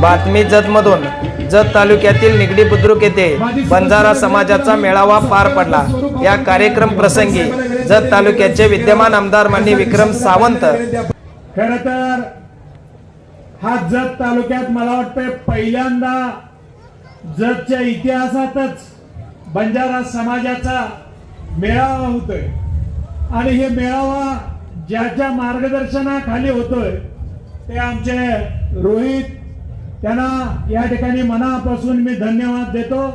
बातमी जतमधून जत तालुक्यातील निगडी बुद्रुक येथे बंजारा समाजाचा मेळावा पार पडला. या कार्यक्रम प्रसंगी जत तालुक्याचे विद्यमान आमदार मान्य विक्रम सावंत खर तर हा जत तालुक्यात मला वाटतंय पहिल्यांदा जतच्या इतिहासातच बंजारा समाजाचा मेळावा होतोय. आणि हे मेळावा ज्याच्या मार्गदर्शनाखाली होतोय ते आमचे रोहित त्यांना या ठिकाणी मनापासून मी धन्यवाद देतो.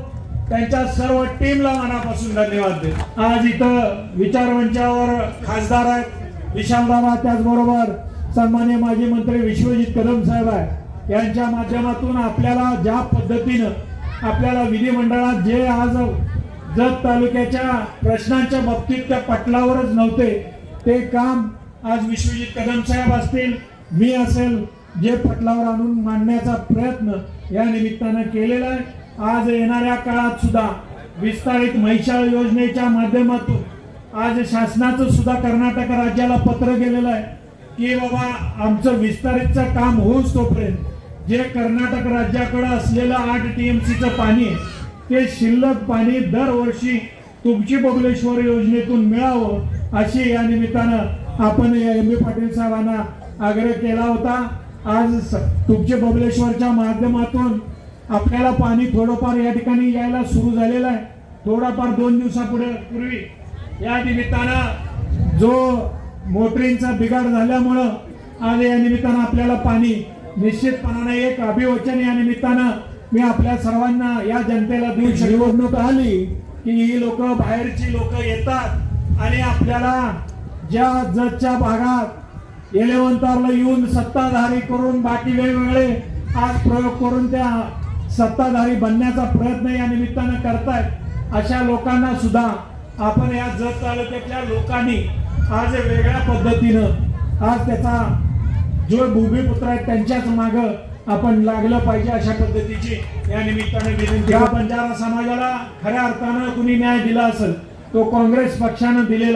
त्यांच्या सर्व टीमला मनापासून धन्यवाद देतो. आज इथं विचारमंचावर खासदार आहेत. विशालरावा त्याचबरोबर सन्मान्य माजी मंत्री विश्वजित कदम साहेब आहे यांच्या माध्यमातून आपल्याला ज्या पद्धतीनं आपल्याला विधिमंडळात जे आज जत तालुक्याच्या प्रश्नांच्या बाबतीत त्या पटलावरच नव्हते ते काम आज विश्वजित कदम साहेब असतील मी असेल जे पटलावर आणून मांडण्याचा प्रयत्न या निमित्तानं केलेला आहे. आज येणाऱ्या काळात सुद्धा विस्तारित म्हैशाळ योजनेच्या माध्यमातून आज शासनाचं सुद्धा कर्नाटक राज्याला पत्र गेलेलं आहे की बाबा आमचं विस्तारितचं काम होऊच तोपर्यंत जे कर्नाटक राज्याकडं असलेलं आठ टी एम सीचं पाणी ते शिल्लक पाणी दरवर्षी तुमची बगलेश्वर योजनेतून मिळावं अशी या निमित्तानं आपण एम बी पाटील साहेबांना आग्रह केला होता. आज स- तुमचे बबलेश्वरच्या माध्यमातून आपल्याला पाणी थोडंफार या ठिकाणी यायला सुरू झालेलं आहे. थोडाफार दोन दिवसापुढे पूर्वी या निमित्तानं जो मोटरींचा बिघाड झाल्यामुळं आज या निमित्तानं आपल्याला पाणी निश्चितपणाने एक अभिवचन या निमित्तानं मी आपल्या सर्वांना या जनतेला देऊ निवडणूक आली की ही लोक बाहेरची लोक येतात आणि आपल्याला ज्या जजच्या भागात एलेवंतारला येऊन सत्ताधारी करून बाकी वेगवेगळे आज प्रयोग करून त्या सत्ताधारी बनण्याचा प्रयत्न या निमित्तानं करतायत. अशा लोकांना सुद्धा आपण या जत तालुक्यातल्या लोकांनी आज वेगळ्या पद्धतीनं आज त्याचा जो भूमिपुत्र आहेत त्यांच्याच माग आपण लागलं पाहिजे अशा पद्धतीची या निमित्ताने विनंती. बंजारा समाजाला खऱ्या अर्थानं कुणी न्याय दिला असेल तो काँग्रेस पक्षानं दिलेला